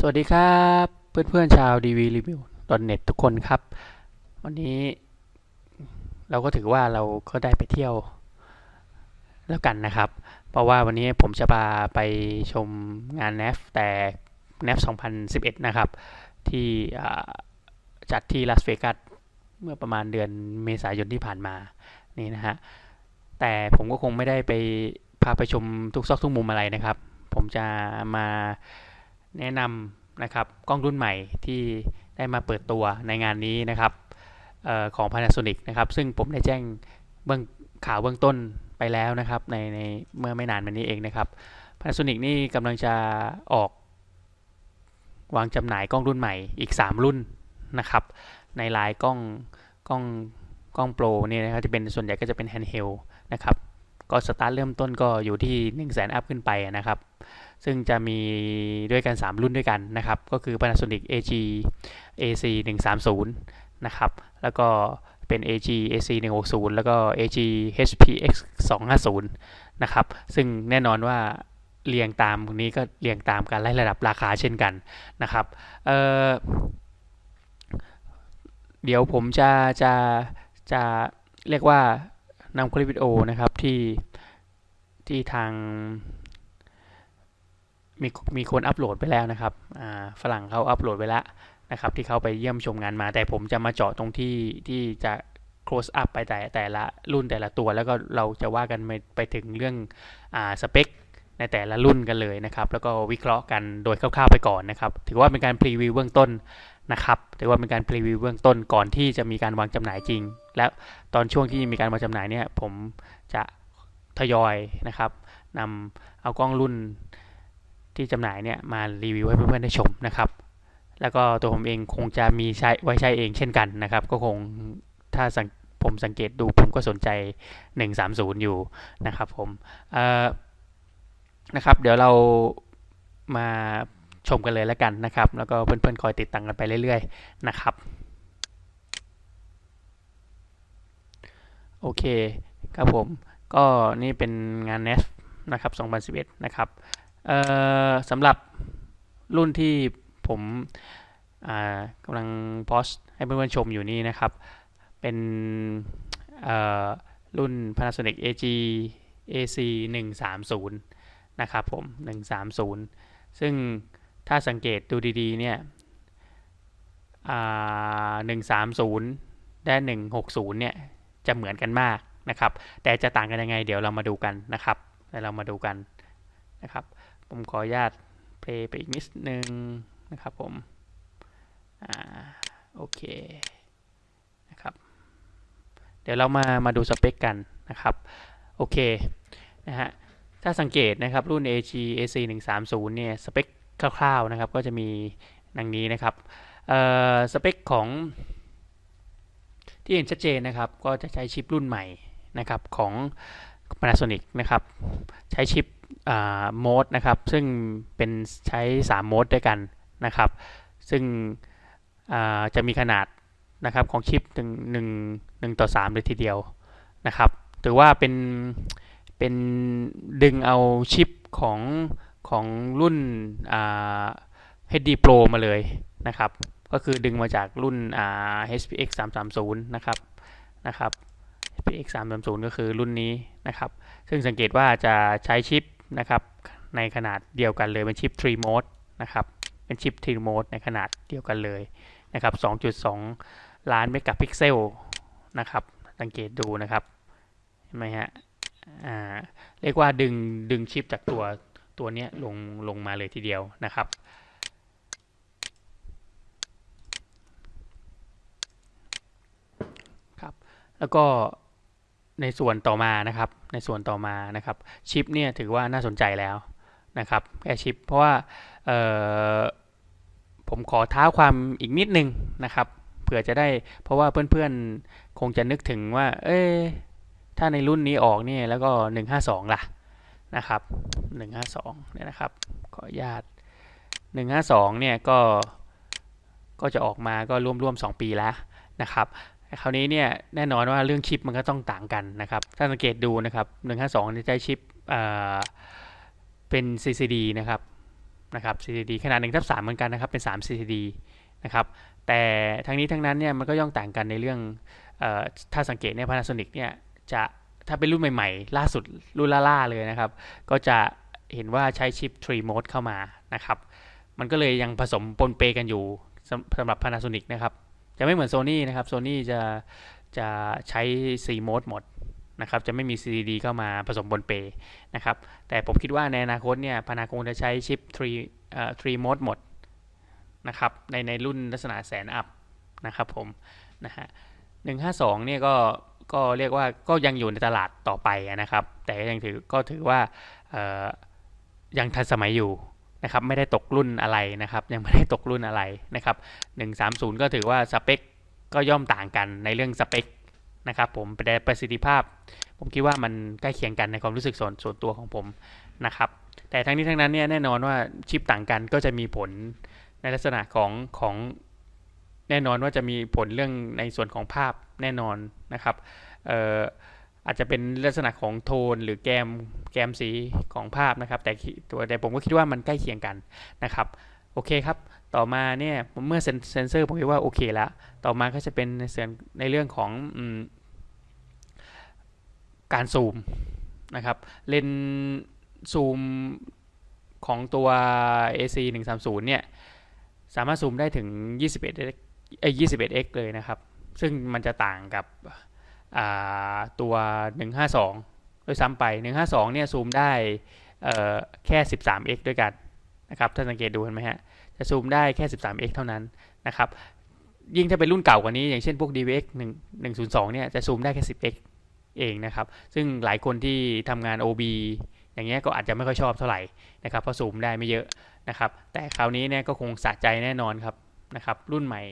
สวัสดีครับเพื่อนๆชาว DV Review .net ทุกคนครับ วันนี้เราก็ถือว่าเราก็ได้ไปเที่ยวแล้วกันนะครับ เพราะว่าวันนี้ผมจะพาไปชมงาน NAF แต่ NAF 2011 นะครับ ที่จัดที่ลาสเวกัสเมื่อประมาณเดือนเมษายนที่ผ่านมานี่นะฮะแต่ผมก็คงไม่ได้ไปพาไปชมทุกซอกทุกมุมอะไรนะครับ ผมจะมา แนะนำนะครับกล้องรุ่นใหม่ที่ได้มาเปิดตัวในงานนี้นะครับออของ Panasonic นะครับซึ่งผมได้แจ้งเบื้องข่าวเบื้องต้นไปแล้วนะครับในในเมื่อไม่นานมานี้เองนะครับ Panasonic นี่กำลังจะออก วางจำหน่ายกล้องรุ่นใหม่อีก 3 รุ่นนะครับ ในลายกล้องกล้องกล้องโปรนี่นะครับที่เป็นส่วนใหญ่ก็จะเป็นแฮนด์เฮลนะครับ ก็สตาร์ทเริ่มต้นก็อยู่ที่1 0 0 0 0แสนอัพขึ้นไปนะครับ ซึ่งจะมีด้วยกัน 3 รุ่นด้วยกันนะครับ ก็คือ Panasonic AG AC 130นะครับ แล้วก็เป็น AG AC 160แล้วก็ AG HPX 250นะครับ ซึ่งแน่นอนว่าเรียงตามนี้ก็เรียงตามการไล่ระดับราคาเช่นกันนะครับเเดี๋ยวผมจะจะจะเรียกว่า นำคลิปวิดีโอนะครับที่ที่ทางมีมีคนอัปโหลดไปแล้วนะครับฝรั่งเขาอัปโหลดไปแล้วนะครับที่เขาไปเยี่ยมชมงานมา แต่ผมจะมาเจาะตรงที่ที่จะ close up ไปแต่แต่ละรุ่นแต่ละตัว แล้วก็เราจะว่ากันไปไปถึงเรื่องอสเปคในแต่ละรุ่นกันเลยนะครับ แล้วก็วิเคราะห์กันโดยคร่าวๆไปก่อนนะครับ ถือว่าเป็นการพรีวิวเบื้องต้น นะครับถือว่าเป็นการพรีวิวเบื้องต้นก่อนที่จะมีการวางจำหน่ายจริง แล้วตอนช่วงที่มีการวางจำหน่ายเนี่ยผมจะทยอยนะครับนำเอากล้องรุ่นที่จำหน่ายเนี่ยมารีวิวให้เพื่อนๆได้ชมนะครับ แล้วก็ตัวผมเองคงจะมีใช้ไว้ใช้เองเช่นกันนะครับ ก็คงถ้าผมสังเกตดูผมก็สนใจ 130 อยู่นะครับผมนะครับ เดี๋ยวเรามา ชมกันเลยแล้วกันนะครับ แล้วก็เพื่อนๆคอยติดตามกันไปเรื่อยๆนะครับโอเคครับผมก็นี่เป็นงาน NES นะครับ 2011 นะครับสำหรับรุ่นที่ผมกำลังโพสให้เพื่อนๆชมอยู่นี่นะครับ เป็นรุ่น Panasonic AG AC 130 นะครับผม 130 ซึ่ง ถ้าสังเกตดูดีๆเนี่ย130และ160เนี่ยจะเหมือนกันมากนะครับ แต่จะต่างกันยังไง เดี๋ยวเรามาดูกันนะครับเดี๋ยวเรามาดูกันนะครับ ผมขออนุญาตเพลย์ไปอีกนิดนึงนะครับผมอ่าโอเคนะครับ เดี๋ยวเรามามาดูสเปคกันนะครับ โอเคนะฮะถ้าสังเกตนะครับรุ่น AG AC 130เนี่ยสเปค คร่าวๆนะครับ ก็จะมีดังนี้นะครับสเปคของที่เห็นชัดเจนนะครับ ก็จะใช้ชิปรุ่นใหม่นะครับของ Panasonic นะครับ ใช้ชิปโหมดนะครับ ซึ่งเป็นใช้ 3 โหมดด้วยกันนะครับ ซึ่งจะมีขนาดนะครับของชิปหนึ่งหนึ่งหนึ่งต่อสามเลยทีเดียวนะครับ ถือว่าเป็นเป็นดึงเอาชิปของ ของรุ่น HD Pro มาเลยนะครับ ก็คือดึงมาจากรุ่น HPX 330นะครับนะครับ HPX 330ก็คือรุ่นนี้นะครับ ซึ่งสังเกตว่าจะใช้ชิปนะครับในขนาดเดียวกันเลยเป็นชิป 3 mode นะครับ เป็นชิป 3 mode ในขนาดเดียวกันเลยนะครับ 2.2 ล้านเมกะพิกเซลนะครับ สังเกตดูนะครับเห็นไหมฮะเรียกว่าดึงดึงชิปจากตัว ตัวนี้ลงลงมาเลยทีเดียวนะครับ ครับ แล้วก็ในส่วนต่อมานะครับ ในส่วนต่อมานะครับชิปเนี่ยถือว่าน่าสนใจแล้วนะครับแค่ชิปเพราะว่าผมขอท้าความอีกนิดนึงนะครับเผื่อจะได้เพราะว่าเพื่อนๆ คงจะนึกถึงว่า เอ๊ถ้าในรุ่นนี้ออกเนี่ยแล้วก็ 152 ล่ะ นะครับ 152เนี่ยนะครับขออนุญาต 152เนี่ยก็ก็จะออกมาก็ร่วมๆ2ปีแล้วนะครับคราวนี้เนี่ยแน่นอนว่าเรื่องชิปมันก็ต้องต่างกันนะครับ ถ้าสังเกตดูนะครับ152จะใช้ชิปเป็น CCD นะครับนะครับ CCD ขนาด1ทับ3เหมือนกันนะครับเป็น 3 CCD นะครับแต่ทั้งนี้ทั้งนั้นเนี่ยมันก็ย่อมต่างกันในเรื่องออถ้าสังเกตเนี่ย Panasonic เนี่ยจะ ถ้าเป็นรุ่นใหม่ๆ ล่าสุดรุ่นล่าๆเลยนะครับ ก็จะเห็นว่าใช้ชิป3 mode เข้ามานะครับ มันก็เลยยังผสมปนเปกันอยู่สำหรับ Panasonic นะครับ จะไม่เหมือน Sony นะครับ Sony จะจะใช้4 mode หมดนะครับ จะไม่มี CDD เข้ามาผสมบนเปนะครับ แต่ผมคิดว่าในอนาคตเนี่ยพานาคงจะใช้ชิป3เอ่อ3 mode หมดนะครับ ในในรุ่นลักษณะแสนอัพนะครับผมนะฮะ152เนี่ยก็ ก็เรียกว่าก็ยังอยู่ในตลาดต่อไปนะครับ แต่ยังถือก็ถือว่ายังทันสมัยอยู่นะครับไม่ได้ตกรุ่นอะไรนะครับ ยังไม่ได้ตกรุ่นอะไรนะครับ130 ก็ถือว่าสเปคก็ย่อมต่างกันในเรื่องสเปคนะครับผมแต่ประสิทธิภาพ ผมคิดว่ามันใกล้เคียงกันในความรู้สึกส่วนส่วนตัวของผมนะครับ แต่ทั้งนี้ทั้งนั้นเนี่ยแน่นอนว่าชิปต่างกันก็จะมีผลในลักษณะของของ แน่นอนว่าจะมีผลเรื่องในส่วนของภาพแน่นอนนะครับอาจจะเป็นลักษณะของโทนหรือแกมแกมสีของภาพนะครับ แต่ตัวแต่ผมก็คิดว่ามันใกล้เคียงกันนะครับโอเคครับ ต่อมาเนี่ยเมื่อเซนเซอร์ผมคิดว่าโอเคแล้วต่อมาก็จะเป็นในส่วนในเรื่องของการซูมนะครับเลนซูมของตัว AC 130เนี่ยสามารถซูมได้ถึง 21 เอ้ย 21x เลยนะครับ ซึ่งมันจะต่างกับตัว 152โดยซ้ำไป 152 เนี่ยซูมได้แค่ 13x ด้วยกันนะครับ ถ้าสังเกตดูเห็นไหมฮะ จะซูมได้แค่ 13x เท่านั้นนะครับ ยิ่งถ้าเป็นรุ่นเก่ากว่านี้ อย่างเช่นพวก DVX 1 102 เนี่ย จะซูมได้แค่ 10x เองนะครับ ซึ่งหลายคนที่ทำงาน OB อย่างเงี้ยก็อาจจะไม่ค่อยชอบเท่าไหร่นะครับ เพราะซูมได้ไม่เยอะนะครับ แต่คราวนี้เนี่ยก็คงสะใจแน่นอนครับนะครับ รุ่นใหม่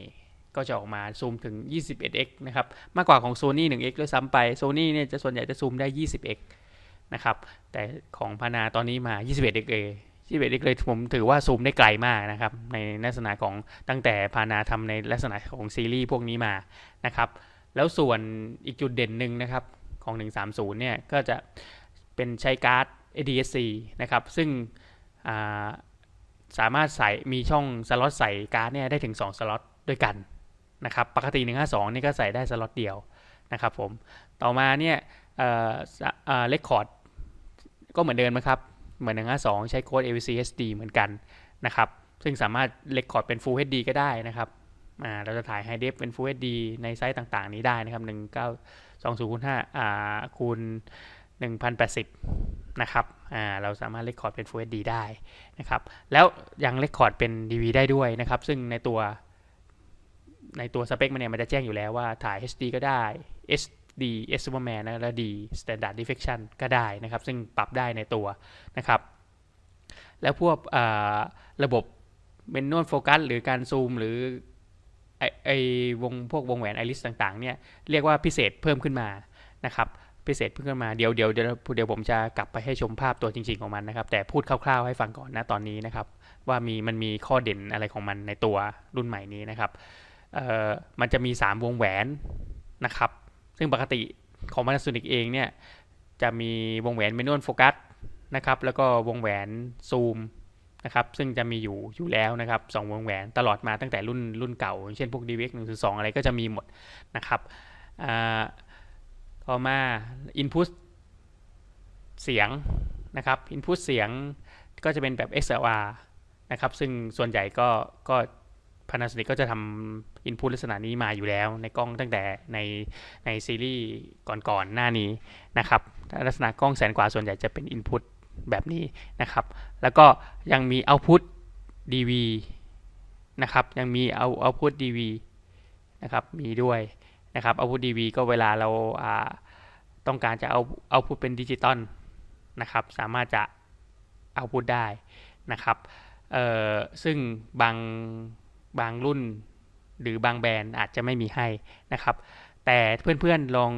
ก็จะออกมาซูมถึง 21x นะครับ มากกว่าของ Sony 1x ด้วยซ้ำไป Sony เนี่ยจะส่วนใหญ่จะซูมได้ 20x นะครับ แต่ของพานาตอนนี้มา 21x เอ21 x เลยผมถือว่าซูมได้ไกลมากนะครับ ในลักษณะของตั้งแต่พานาทำในลักษณะของซีรีส์พวกนี้มานะครับ แล้วส่วนอีกจุดเด่นหนึ่งนะครับของ 130 เนี่ย ก็จะเป็นใช้การ์ด ADSC นะครับ ซึ่งสามารถใส่มีช่องสล็อตใส่การ์ดเนี่ยได้ถึง 2 สล็อตด้วยกัน นะครับปกติ 152 นี่ก็ใส่ได้สล็อตเดียวนะครับผมต่อมาเนี่ยเลคคอร์ดก็เหมือนเดิมนะครับ เหมือน 152 ใช้โค้ด AVC HD เหมือนกันนะครับซึ่งสามารถเลคคอร์ดเป็น Full HD ก็ได้นะครับเราจะถ่าย High Def เป็น Full HD ในไซต์ต่างๆ นี้ได้นะครับ 19 20คูณ5อ่าคูณ1080 นะครับ อ่า เราสามารถเลคคอร์ดเป็น Full HD ได้นะครับ แล้วยังเลคคอร์ดเป็น DV ได้ด้วยนะครับ ซึ่งในตัว ในตัวสเปคมันเนี่ยมันจะแจ้งอยู่แล้วว่าถ่าย HD ก็ได้ SD S Superman นะและ D Standard Diffraction ก็ได้นะครับ ซึ่งปรับได้ในตัวนะครับ แล้วพวกระบบเมนนวลโฟกัสหรือการซูมหรือไอไอวงพวกวงแหวนไอริสต่างๆเนี่ยเรียกว่าพิเศษเพิ่มขึ้นมานะครับพิเศษเพิ่มขึ้นมาเดี๋ยวเดี๋ยวเดี๋ยวเดี๋ยวผมจะกลับไปให้ชมภาพตัวจริง ๆของมันนะครับ แต่พูดคร่าวๆให้ฟังก่อนนะตอนนี้นะครับ ว่ามีมันมีข้อเด่นอะไรของมันในตัวรุ่นใหม่นี้นะครับ มันจะมี 3 วงแหวนนะครับ ซึ่งปกติของ Panasonic เองเนี่ย จะมีวงแหวนเมนวลโฟกัสนะครับ แล้วก็วงแหวนซูมนะครับ ซึ่งจะมีอยู่อยู่แล้วนะครับสองวงแหวนตลอดมาตั้งแต่รุ่นรุ่นเก่า เช่นพวก DVX 1 2อะไรก็จะมีหมดนะครับต่อมา Input เสียงนะครับ Input เสียงก็จะเป็นแบบ XLR นะครับ ซึ่งส่วนใหญ่ก็ก็ Panasonic ก็จะทำ Input ลักษณะนี้มาอยู่แล้ว ในกล้องตั้งแต่ในในซีรีส์ก่อนๆหน้านี้นะครับลักษณะกล้องแสนกว่าส่วนใหญ่จะเป็น Input แบบนี้นะครับ แล้วก็ยังมี output dv นะครับยังมีเอา output dv นะครับมีด้วยนะครับ output dv ก็เวลาเราต้องการจะเอา output เป็นดิจิตอลนะครับสามารถจะ output ได้นะครับซึ่งบางบางรุ่น หรือบางแบรนด์อาจจะไม่มีให้นะครับ แต่เพื่อนๆลอง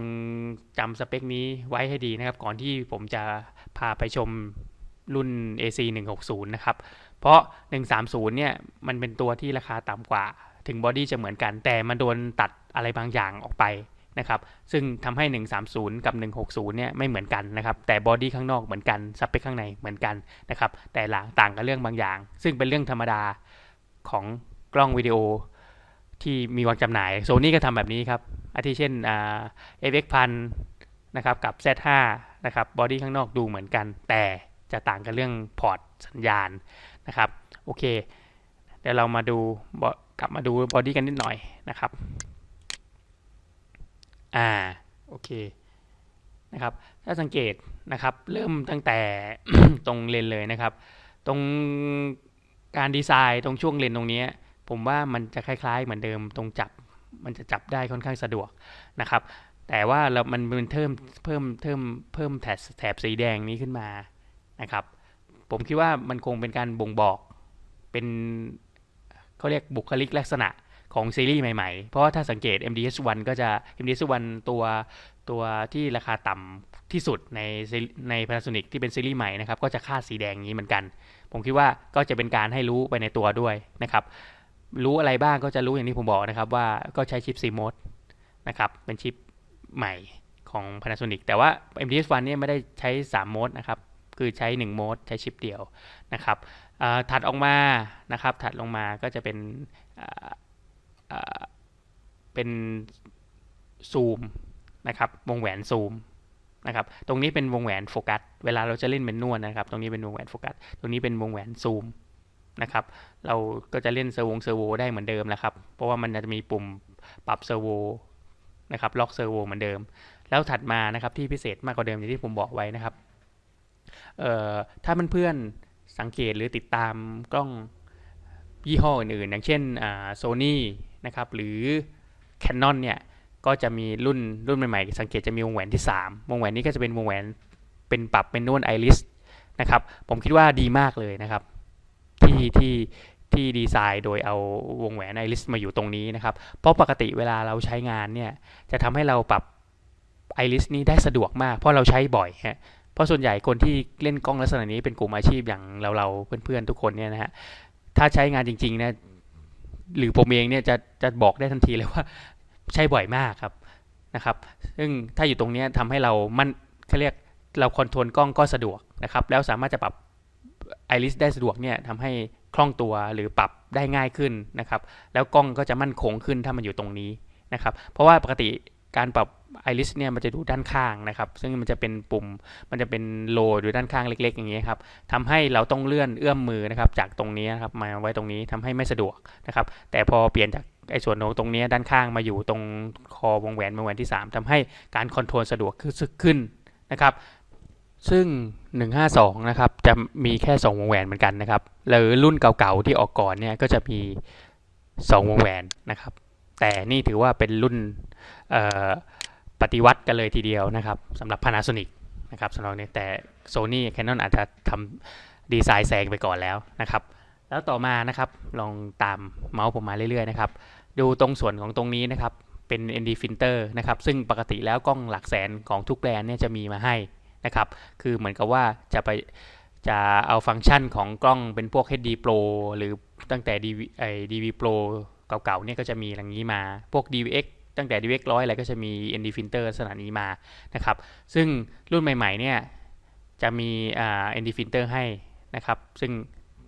จำสเปคนี้ไว้ให้ดีนะครับ ก่อนที่ผมจะพาไปชมรุ่น AC 160นะครับ เพราะ 130 เนี่ย มันเป็นตัวที่ราคาต่ำกว่า ถึงบอดี้จะเหมือนกัน แต่มันโดนตัดอะไรบางอย่างออกไปนะครับ ซึ่งทำให้ 130 กับ 160 เนี่ย ไม่เหมือนกันนะครับ แต่บอดี้ข้างนอกเหมือนกัน สเปคข้างในเหมือนกันนะครับ แต่หลังต่างกันเรื่องบางอย่าง ซึ่งเป็นเรื่องธรรมดาของกล้องวิดีโอ ที่มีวางจำหน่ายโซนี่ก็ทำแบบนี้ครับอาทิเช่นเอฟเอ็กพันนะครับกับ Z5 นะครับบอดี้ข้างนอกดูเหมือนกัน แต่จะต่างกันเรื่องพอร์ตสัญญาณนะครับโอเคเดี๋ยวเรามาดูกลับมาดูบอดี้กันนิดหน่อยนะครับอ่าโอเคนะครับถ้าสังเกตนะครับเริ่มตั้งแต่ตรงเลนเลยนะครับ ตรงการดีไซน์ตรงช่วงเลนตรงนี้ ผมว่ามันจะคล้าย ๆ เหมือนเดิมตรงจับมันจะจับได้ค่อนข้างสะดวกนะครับ แต่ว่าเรามันมันเพิ่มเพิ่มเพิ่มเพิ่มแถบแถบสีแดงนี้ขึ้นมานะครับ ผมคิดว่ามันคงเป็นการบ่งบอกเป็นเขาเรียกบุคลิกลักษณะของซีรีส์ใหม่ๆ เพราะว่าถ้าสังเกต MDS1 ก็จะ MDS1 ตัวตัวที่ราคาต่ำที่สุดในใน Panasonic ที่เป็นซีรีส์ใหม่นะครับ ก็จะค่าสีแดงนี้เหมือนกัน ผมคิดว่าก็จะเป็นการให้รู้ไปในตัวด้วยนะครับ รู้อะไรบ้างก็จะรู้อย่างที่ผมบอกนะครับว่าก็ใช้ชิป CMOS นะครับ เป็นชิปใหม่ของ Panasonic แต่ว่า MDS1 เนี่ยไม่ได้ใช้ 3 โหมดนะครับ คือใช้ 1 โหมดใช้ชิปเดียวนะครับถัดออกมานะครับ ถัดลงมาก็จะเป็นเป็นซูมนะครับ วงแหวนซูมนะครับ ตรงนี้เป็นวงแหวนโฟกัส เวลาเราจะเล่นเป็นนวดนะครับ ตรงนี้เป็นวงแหวนโฟกัส ตรงนี้เป็นวงแหวนซูม นะครับ เราก็จะเล่นเซอร์วงเซอร์โวได้เหมือนเดิมแล้วครับ เพราะว่ามันจะมีปุ่มปรับเซอร์โวนะครับล็อกเซอร์โวเหมือนเดิม แล้วถัดมานะครับที่พิเศษมากกว่าเดิมอย่างที่ผมบอกไว้นะครับถ้าเพื่อนๆสังเกตหรือติดตามกล้องยี่ห้ออื่นๆอย่างเช่นโซนี่นะครับหรือ Canon เนี่ยก็จะมีรุ่นรุ่นใหม่ๆ สังเกตจะมีวงแหวนที่ 3 วงแหวนนี้ก็จะเป็นวงแหวนเป็นปรับเป็นนวลไอริสนะครับผมคิดว่าดีมากเลยนะครับ ที่ที่ที่ดีไซน์โดยเอาวงแหวนไอริสมาอยู่ตรงนี้นะครับ เพราะปกติเวลาเราใช้งานเนี่ยจะทำให้เราปรับไอริสนี้ได้สะดวกมาก เพราะเราใช้บ่อยฮะเพราะส่วนใหญ่คนที่เล่นกล้องลักษณะนี้เป็นกลุ่มอาชีพอย่างเราเราเพื่อนๆทุกคนเนี่ยนะฮะถ้าใช้งานจริงๆนะหรือผมเองเนี่ยจะจะบอกได้ทันทีเลยว่าใช้บ่อยมากครับนะครับ ซึ่งถ้าอยู่ตรงนี้ทำให้เรามันเขาเรียกเราคอนโทรลกล้องก็สะดวกนะครับ แล้วสามารถจะปรับ ไอริสได้สะดวกเนี่ยทำให้คล่องตัวหรือปรับได้ง่ายขึ้นนะครับ แล้วกล้องก็จะมั่นคงขึ้นถ้ามันอยู่ตรงนี้นะครับ เพราะว่าปกติการปรับไอริสเนี่ยมันจะดูด้านข้างนะครับ ซึ่งมันจะเป็นปุ่ม มันจะเป็นโลอยู่ด้านข้างเล็ก ๆ อย่างนี้ครับทำให้เราต้องเลื่อนเอื้อมมือนะครับ จากตรงนี้ครับมาไว้ตรงนี้ทำให้ไม่สะดวกนะครับ แต่พอเปลี่ยนจากไอ้ส่วนตรงนี้ด้านข้างมาอยู่ตรงคอวงแหวนวงแหวนที่ 3ทำให้การคอนโทรลสะดวกขึ้นนะครับ ซึ่ง 152 นะครับ จะมีแค่ 2 วงแหวนเหมือนกันนะครับ หรือรุ่นเก่าๆที่ออกก่อนเนี่ยก็จะมี 2 วงแหวนนะครับ แต่นี่ถือว่าเป็นรุ่นปฏิวัติกันเลยทีเดียวนะครับสำหรับ Panasonic นะครับสำหรับนี้แต่ Sony Canon อาจจะทำดีไซน์แซงไปก่อนแล้วนะครับ แล้วต่อมานะครับลองตามเมาส์ผมมาเรื่อยๆนะครับ ดูตรงส่วนของตรงนี้นะครับเป็น ND filter นะครับ ซึ่งปกติแล้วกล้องหลักแสนของทุกแบรนด์เนี่ยจะมีมาให้ นะครับ คือเหมือนกับว่าจะไปจะเอาฟังก์ชันของกล้องเป็นพวก HD Pro หรือตั้งแต่ DV ไอ้ DV Pro เก่าๆเนี่ยก็จะมีอย่างนี้มา พวก DVX ตั้งแต่ DVX ร้อยอะไรก็จะมี ND filter ลักษณะนี้มานะครับ ซึ่งรุ่นใหม่ๆเนี่ยจะมีอ่า ND filter ให้นะครับ ซึ่ง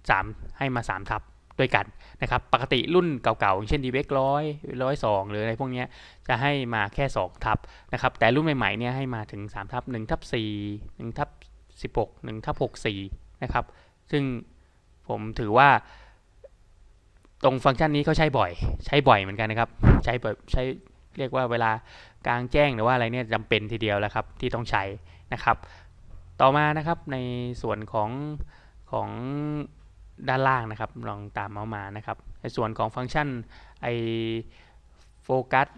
3 ให้มา 3 ทับ ด้วยกันนะครับ ปกติรุ่นเก่าๆ เช่น DVX ร้อยร้อยสองหรืออะไรพวกนี้จะให้มาแค่ 2 ทับนะครับ แต่รุ่นใหม่ๆเนี่ยให้มาถึง 3 ทับ1ทับ4 1ทับ16 1ทับ64 นะครับ ซึ่งผมถือว่าตรงฟังก์ชันนี้เขาใช้บ่อย ใช้บ่อยเหมือนกันนะครับ ใช้แบบใช้เรียกว่าเวลากลางแจ้งหรือว่าอะไรเนี่ยจำเป็นทีเดียวแล้วครับที่ต้องใช้นะครับ ต่อมานะครับในส่วนของของ ด้านล่างนะครับ ลองตามเมาส์มานะครับ ในส่วนของฟังก์ชันไอโฟกัส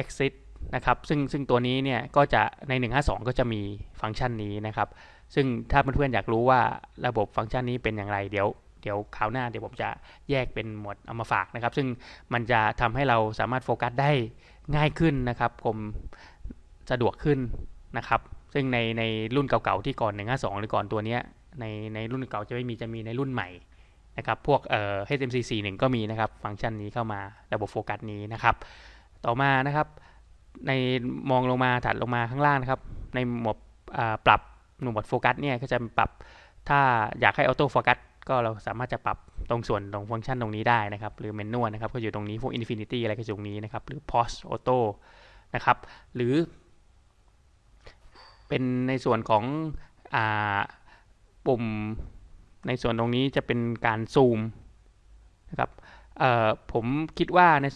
exit นะครับ ซึ่งซึ่งตัวนี้เนี่ยก็จะใน 152 ก็จะมีฟังก์ชันนี้นะครับ ซึ่งถ้าเพื่อนๆอยากรู้ว่าระบบฟังก์ชันนี้เป็นอย่างไรเดี๋ยวเดี๋ยวคราวหน้าเดี๋ยวผมจะแยกเป็นหมวดเอามาฝากนะครับ ซึ่งมันจะทำให้เราสามารถโฟกัสได้ง่ายขึ้นนะครับผมสะดวกขึ้นนะครับ ซึ่งในในรุ่นเก่าๆที่ก่อน 152 หรือก่อนตัวนี้ในในรุ่นเก่าจะไม่มีจะมีในรุ่นใหม่ นะครับพวกเอ่อ HMC 41ก็มีนะครับฟังก์ชันนี้เข้ามาระบบโฟกัสนี้นะครับ ต่อมานะครับในมองลงมาถัดลงมาข้างล่างนะครับ ในหมวดปรับหน่วมวดโฟกัสเนี่ยก็จะปรับถ้าอยากให้ออโต้โฟกัสก็เราสามารถจะปรับตรงส่วนตรงฟังก์ชันตรงนี้ได้นะครับ หรือเมนนวลนะครับก็อยู่ตรงนี้พวก Infinity อะไรก็อยู่ตรงนี้นะครับ หรือ Pause Auto นะครับ หรือ เป็นในส่วนของอปุ่ม ในส่วนตรงนี้จะเป็นการซูมนะครับผมคิดว่าใน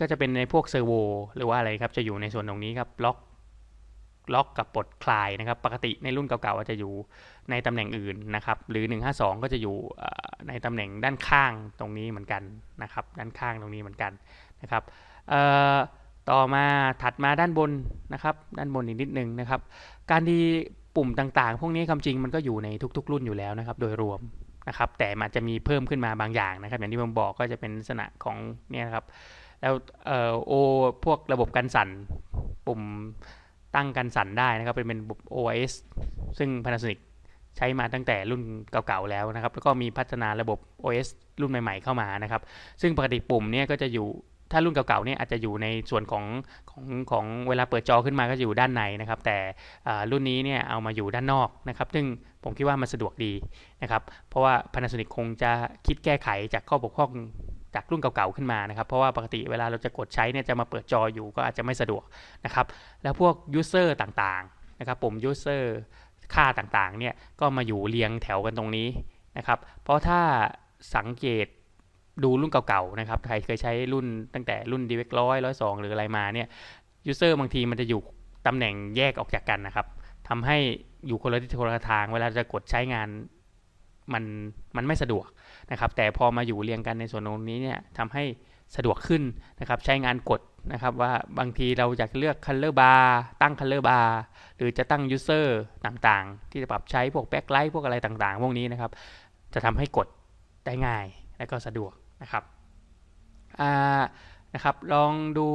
ก็จะเป็นในพวกเซอร์โวหรือว่าอะไรครับจะอยู่ในส่วนตรงนี้ครับล็อกล็อกกับปลดคลายนะครับ ปกติในรุ่นเก่าๆจะอยู่ในตำแหน่งอื่นนะครับ หรือ 152 ก็จะอยู่ในตำแหน่งด้านข้างตรงนี้เหมือนกันนะครับ ด้านข้างตรงนี้เหมือนกันนะครับต่อมาถัดมาด้านบนนะครับ ด้านบนอีกนิดนึงนะครับ การดี ปุ่มต่างๆ พวกนี้คำจริงมันก็อยู่ในทุก ๆ รุ่นอยู่แล้วนะครับ โดยรวมนะครับ แต่มันจะมีเพิ่มขึ้นมาบางอย่างนะครับ อย่างที่ผมบอกก็จะเป็นลักษณะของเนี่ยครับ แล้วโอพวกระบบการสั่น ปุ่มตั้งการสั่นได้นะครับ เป็นเป็นระบบ OS ซึ่ง Panasonic ใช้มาตั้งแต่รุ่นเก่าๆแล้วนะครับ แล้วก็มีพัฒนาระบบ OS รุ่นใหม่ ๆ เข้ามานะครับ ซึ่งปกติปุ่มเนี่ยก็จะอยู่ ถ้ารุ่นเก่าๆเนี่ยอาจจะอยู่ในส่วนของของของเวลาเปิดจอขึ้นมาก็อยู่ด้านในนะครับ แต่รุ่นนี้เนี่ยเอามาอยู่ด้านนอกนะครับ ซึ่งผมคิดว่ามันสะดวกดีนะครับ เพราะว่า Panasonic คงจะคิดแก้ไขจากข้อบกพร่องจากรุ่นเก่าๆขึ้นมานะครับ เพราะว่าปกติเวลาเราจะกดใช้เนี่ยจะมาเปิดจออยู่ก็อาจจะไม่สะดวกนะครับ แล้วพวก user ต่างๆนะครับปุ่ม user ค่าต่างๆเนี่ยก็มาอยู่เรียงแถวกันตรงนี้นะครับ เพราะถ้าสังเกต ดูรุ่นเก่าๆนะครับ ใครเคยใช้รุ่นตั้งแต่รุ่น d v x ร้อยร้อยสองหรืออะไรมาเนี่ยยูเซอร์บางทีมันจะอยู่ตำแหน่งแยกออกจากกันนะครับทำให้อยู่คนละทิศคนละทาง เวลาจะกดใช้งานมันมันไม่สะดวกนะครับ แต่พอมาอยู่เรียงกันในส่วนตรงนี้เนี่ยทำให้สะดวกขึ้นนะครับ ใช้งานกดนะครับว่าบางทีเราอยากเลือก color bar ตั้ง color bar หรือจะตั้ง user ต่างๆ ที่จะปรับใช้พวก backlight พวกอะไรต่างๆ พวกนี้นะครับ จะทำให้กดได้ง่ายและก็สะดวก นะครับนะครับ ลองดู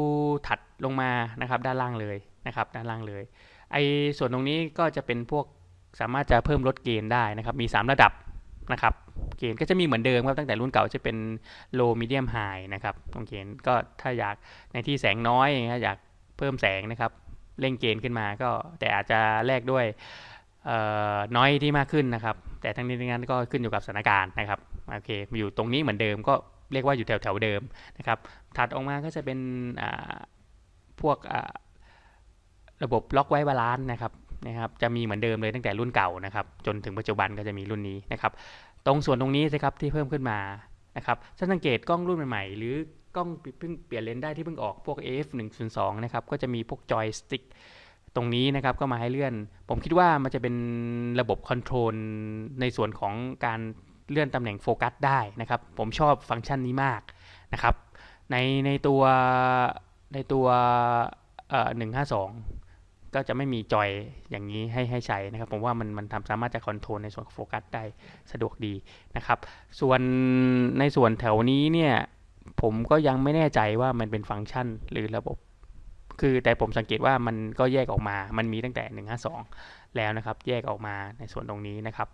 ถัดลงมานะครับด้านล่างเลยนะครับ ด้านล่างเลย ไอ้ส่วนตรงนี้ก็จะเป็นพวกสามารถจะเพิ่มลดเกณฑ์ได้นะครับ มี 3 ระดับนะครับ เกณฑ์ก็จะมีเหมือนเดิมครับตั้งแต่รุ่นเก่าจะเป็น low medium high นะครับตรงเกณฑ์ก็ถ้าอยากในที่แสงน้อยอยากเพิ่มแสงนะครับเร่งเกณฑ์ขึ้นมาก็แต่อาจจะแลกด้วยน้อยที่มากขึ้นนะครับ แต่ทั้งนี้ทั้งนั้นก็ขึ้นอยู่กับสถานการณ์นะครับโอเคอยู่ตรงนี้เหมือนเดิมก็เรียกว่าอยู่แถวแถวเดิมนะครับถัดออกมาก็จะเป็นพวกระบบล็อกไว้บาลานซ์นะครับนะครับจะมีเหมือนเดิมเลยตั้งแต่รุ่นเก่านะครับจนถึงปัจจุบันก็จะมีรุ่นนี้นะครับตรงส่วนตรงนี้สิครับที่เพิ่มขึ้นมานะครับถ้าสังเกตกล้องรุ่นใหม่ๆ หรือกล้องเพิ่งเปลี่ยนเลนส์ได้ที่เพิ่งออกพวก AF 1 0 2นะครับก็จะมีพวกจอยสติ๊ก ตรงนี้นะครับก็มาให้เลื่อน ผมคิดว่ามันจะเป็นระบบคอนโทรลในส่วนของการเลื่อนตำแหน่งโฟกัสได้นะครับ ผมชอบฟังก์ชันนี้มากนะครับ ในในตัวในตัวหนึ่งห้าสองก็จะไม่มีจอยอย่างนี้ให้ให้ใช้นะครับ ผมว่ามันมันทำสามารถจะคอนโทรลในส่วนโฟกัสได้สะดวกดีนะครับ ส่วนในส่วนแถวนี้เนี่ยผมก็ยังไม่แน่ใจว่ามันเป็นฟังก์ชันหรือระบบ คือแต่ผมสังเกตว่ามันก็แยกออกมา มันมีตั้งแต่ 152 แล้วนะครับ แยกออกมาในส่วนตรงนี้นะครับ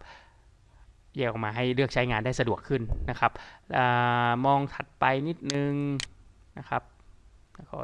แยกออกมาให้เลือกใช้งานได้สะดวกขึ้นนะครับอมองถัดไปนิดนึงนะครับขอ